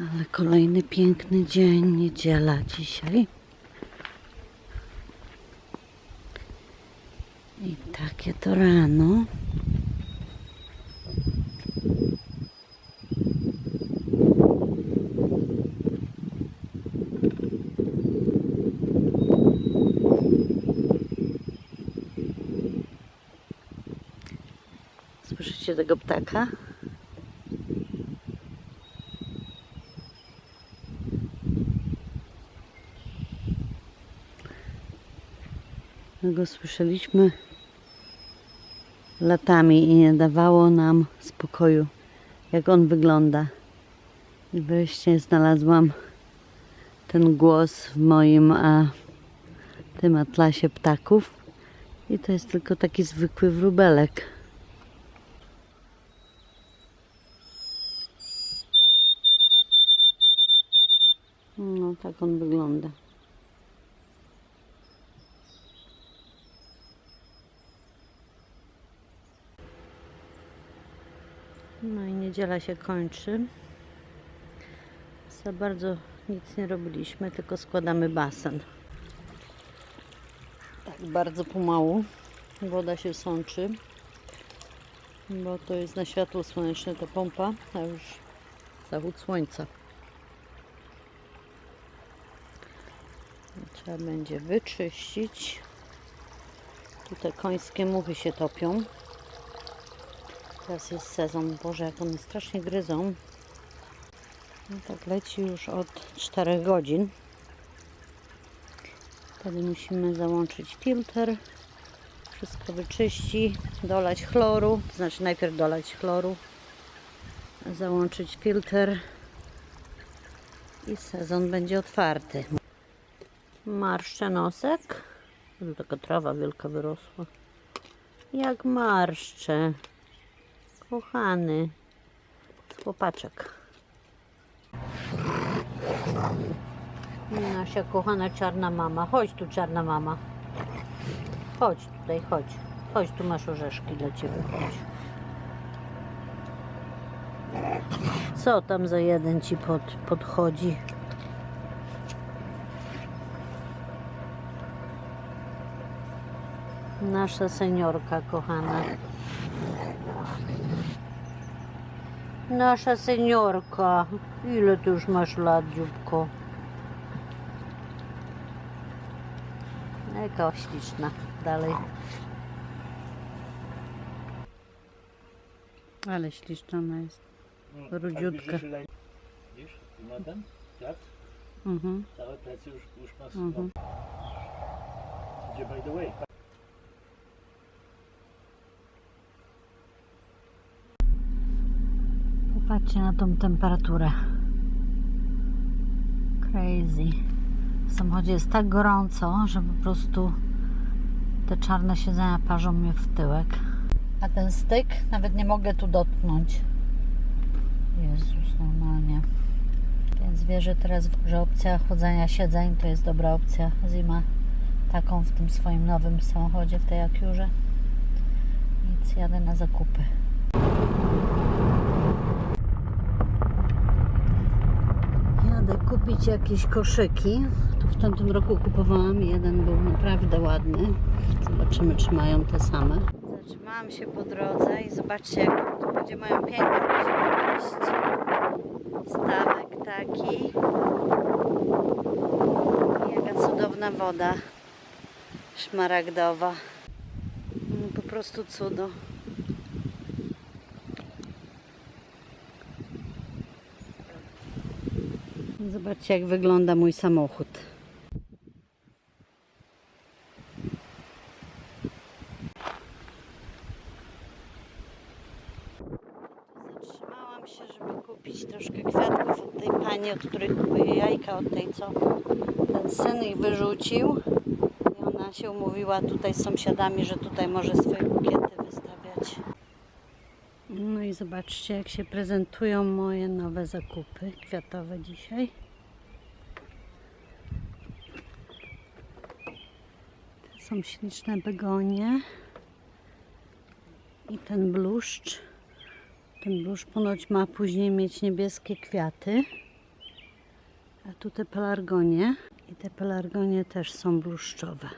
Ale kolejny piękny dzień, niedziela dzisiaj. I takie to rano. Słyszycie tego ptaka? Go słyszeliśmy latami i nie dawało nam spokoju, jak on wygląda. I wreszcie znalazłam ten głos w moim a, tym atlasie ptaków. I to jest tylko taki zwykły wróbelek. No, tak on wygląda. No i niedziela się kończy. Za bardzo nic nie robiliśmy, tylko składamy basen. Tak bardzo pomału. Woda się sączy, bo to jest na światło słoneczne to pompa, a już zachód słońca. Trzeba będzie wyczyścić. Tutaj końskie muchy się topią. Teraz jest sezon. Boże, jak one strasznie gryzą. No tak leci już od 4 godzin. Wtedy musimy załączyć filtr. Wszystko wyczyści, dolać chloru, znaczy najpierw dolać chloru, załączyć filtr i sezon będzie otwarty. Marszczę nosek. Taka trawa wielka wyrosła. Jak marszczę. Kochany. Chłopaczek. Nasza kochana czarna mama. Chodź tu czarna mama. Chodź tutaj, chodź. Chodź, tu masz orzeszki dla Ciebie. Chodź. Co tam za jeden Ci pod, podchodzi? Nasza seniorka kochana. Nasza seniorka. Ile ty już masz lat, dzióbko? Jaka śliczna. Dalej. Ale śliczna ona jest. Rudziutka. Widzisz, ma ten plac, Mhm. całe plecy już, już ma Mhm. Gdzie by the way? Popatrzcie na tą temperaturę. Crazy. W samochodzie jest tak gorąco, że po prostu te czarne siedzenia parzą mnie w tyłek. A ten styk nawet nie mogę tu dotknąć. Jezus, normalnie. Więc wierzę teraz, że opcja chodzenia siedzeń to jest dobra opcja. Zima taką w tym swoim nowym samochodzie, w tej Akiurze. Nic, jadę na zakupy. Jadę kupić jakieś koszyki. Tu w tamtym roku kupowałam. Jeden był naprawdę ładny. Zobaczymy, czy mają te same. Zatrzymałam się po drodze i zobaczcie, jak tu ludzie mają piękną zielność. Stawek taki. Jaka cudowna woda. Szmaragdowa. Mm, Po prostu cudo. Zobaczcie, jak wygląda mój samochód. Zatrzymałam się, żeby kupić troszkę kwiatków od tej pani, od której kupuję jajka, od tej, co ten syn ich wyrzucił. I ona się umówiła tutaj z sąsiadami, że tutaj może swoje bukiety wystawiać. No i zobaczcie, jak się prezentują moje nowe zakupy kwiatowe dzisiaj. To są śliczne begonie. I ten bluszcz. Ten bluszcz ponoć ma później mieć niebieskie kwiaty. A tu te pelargonie. I te pelargonie też są bluszczowe.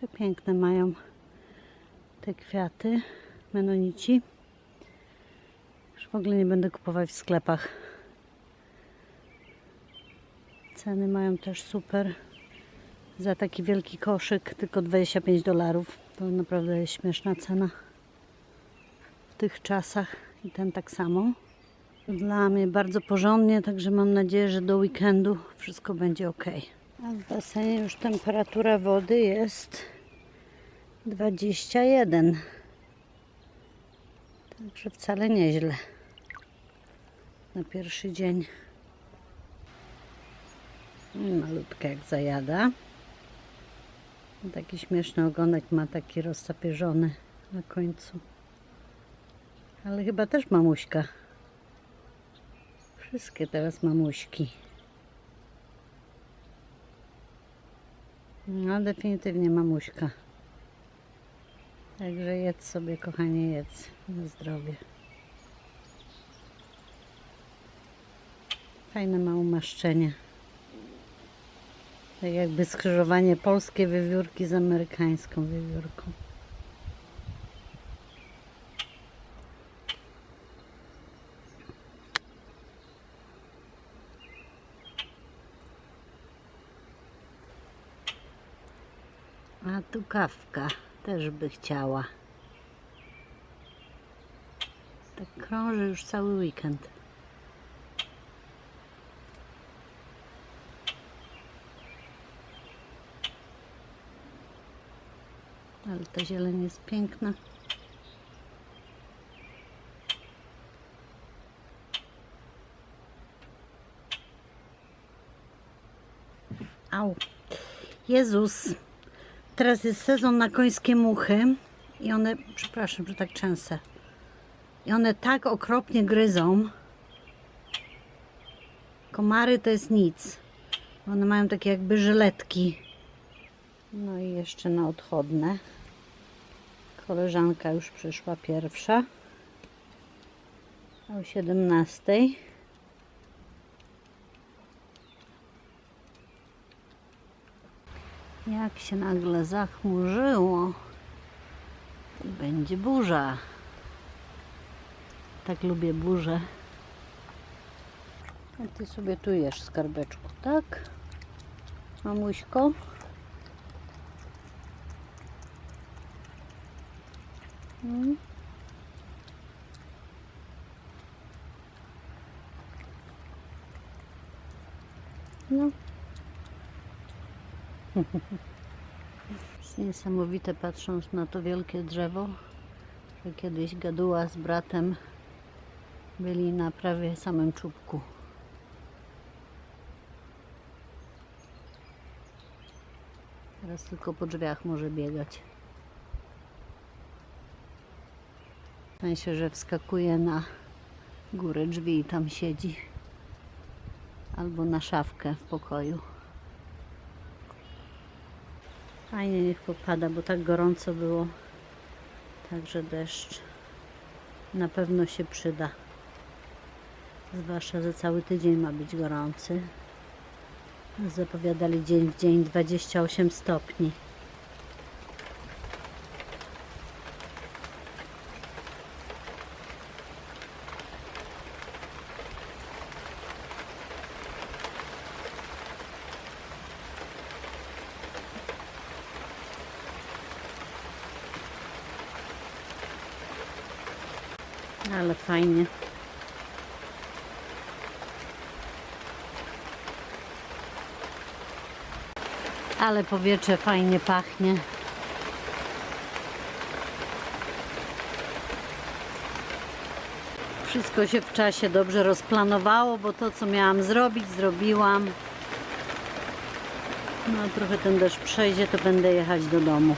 Przepiękne mają te kwiaty, menonici. Już w ogóle nie będę kupować w sklepach. Ceny mają też super. Za taki wielki koszyk tylko 25 dolarów. To naprawdę jest śmieszna cena w tych czasach. I ten tak samo. Dla mnie bardzo porządnie, także mam nadzieję, że do weekendu wszystko będzie ok. A w basenie już temperatura wody jest 21. Także wcale nieźle. Na pierwszy dzień. Malutka jak zajada. Taki śmieszny ogonek ma taki rozsapierzony na końcu. Ale chyba też mamuśka. Wszystkie teraz mamuśki. No definitywnie mamuśka. Także jedz sobie kochanie jedz na zdrowie. Fajne ma umaszczenie. Tak jakby skrzyżowanie polskie wiewiórki z amerykańską wiewiórką. A tu kawka też by chciała. Tak krąży już cały weekend. Ale ta zieleń jest piękna. Au. Jezus. Teraz jest sezon na końskie muchy i one, przepraszam, że tak często. I one tak okropnie gryzą. Komary to jest nic. One mają takie jakby żyletki. No i jeszcze na odchodne. Koleżanka już przyszła pierwsza. O 17. Jak się nagle zachmurzyło, będzie burza. Tak lubię burzę. A ty sobie tu jesz, skarbeczku, tak? Mamuśko? Mm. No. Jest niesamowite patrząc na to wielkie drzewo, że kiedyś gaduła z bratem byli na prawie samym czubku. Teraz tylko po drzwiach może biegać. W sensie, że wskakuje na górę drzwi i tam siedzi. Albo na szafkę w pokoju. Fajnie niech popada, bo tak gorąco było. Także deszcz na pewno się przyda. Zwłaszcza, że cały tydzień ma być gorący. Zapowiadali dzień w dzień 28 stopni. Ale fajnie. Ale powietrze fajnie pachnie. Wszystko się w czasie dobrze rozplanowało, bo to co miałam zrobić, zrobiłam. No trochę ten deszcz przejdzie, to będę jechać do domu.